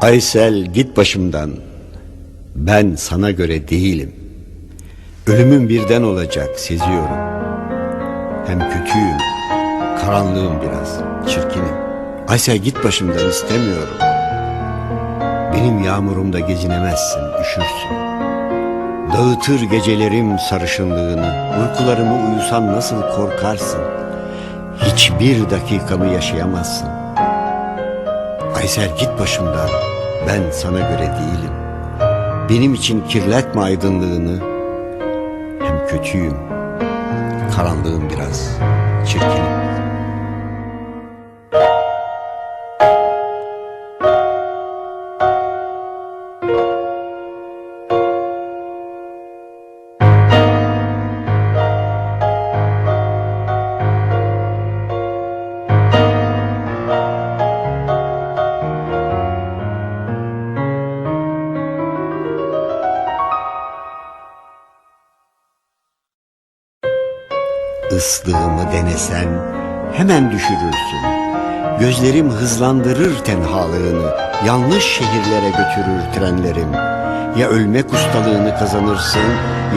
Aysel git başımdan. Ben sana göre değilim. Ölümüm birden olacak seziyorum. Hem kötüyüm, karanlığım biraz, çirkinim. Aysel git başımdan istemiyorum. Benim yağmurumda gezinemezsin, üşürsün. Dağıtır gecelerim sarışınlığını, uykularımı uyusan nasıl korkarsın. Hiçbir dakikamı yaşayamazsın. Aysel git başımdan, ben sana göre değilim. Benim için kirletme aydınlığını, hem kötüyüm, karanlığım biraz, çirkinim. Islığımı denesen hemen düşürürsün. Gözlerim hızlandırır tenhalığını, yanlış şehirlere götürür trenlerim. Ya ölmek ustalığını kazanırsın,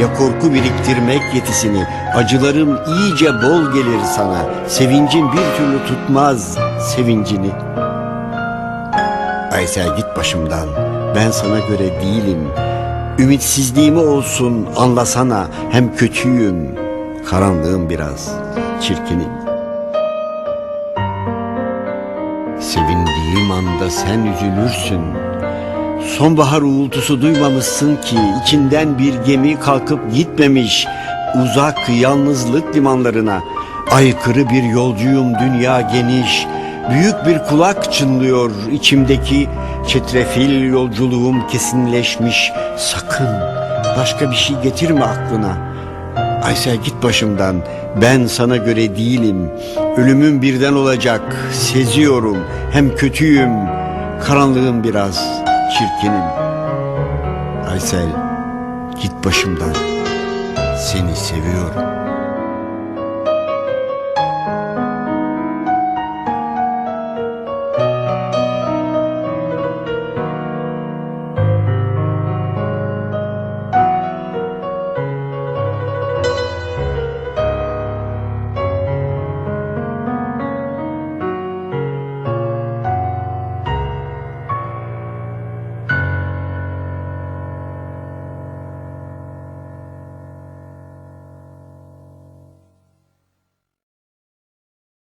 ya korku biriktirmek yetisini. Acılarım iyice bol gelir sana, sevincin bir türlü tutmaz sevincini. Aysel git başımdan, ben sana göre değilim. Ümitsizliğimi olsun anlasana, hem kötüyüm, karanlığım biraz, çirkinim. Sevindiğim anda sen üzülürsün. Sonbahar uğultusu duymamışsın ki içinden bir gemi kalkıp gitmemiş uzak yalnızlık limanlarına. Aykırı bir yolcuyum dünya geniş. Büyük bir kulak çınlıyor içimdeki çetrefil yolculuğum kesinleşmiş. Sakın başka bir şey getirme aklına. Aysel git başımdan. Ben sana göre değilim. Ölümüm birden olacak. Seziyorum. Hem kötüyüm. Karanlığım biraz. Çirkinim. Aysel git başımdan. Seni seviyorum.